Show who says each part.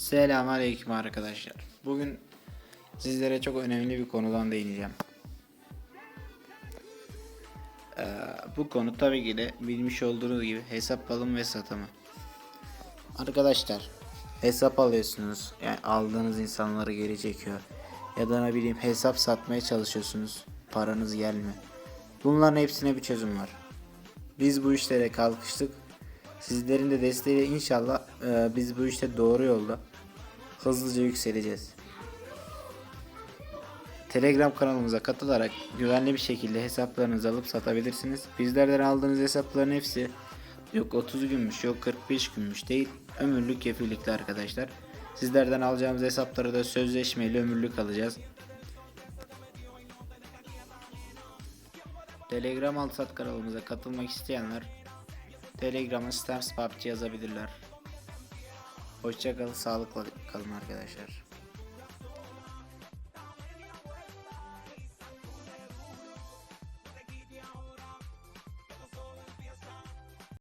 Speaker 1: Selamünaleyküm arkadaşlar. Bugün sizlere çok önemli bir konudan değineceğim. Ee, bu konu tabii ki de bilmiş olduğunuz gibi hesap alım ve satımı. Arkadaşlar hesap alıyorsunuz. Yani aldığınız insanları geri çekiyor. Ya da ne bileyim hesap satmaya çalışıyorsunuz. Paranız gelmiyor. Bunların hepsine bir çözüm var. Biz bu işlere kalkıştık. Sizlerin de desteğiyle inşallah e, biz bu işte doğru yolda hızlıca yükseleceğiz. Telegram kanalımıza katılarak güvenli bir şekilde hesaplarınızı alıp satabilirsiniz. Bizlerden aldığınız hesapların hepsi yok 30 günmüş yok 45 günmüş değil ömürlük kefillikli arkadaşlar. Sizlerden alacağımız hesapları da sözleşmeli ömürlük alacağız. Telegram Alsat kanalımıza katılmak isteyenler Telegram'a Stems PUBG yazabilirler. Hoşçakalın, sağlıkla kalın arkadaşlar.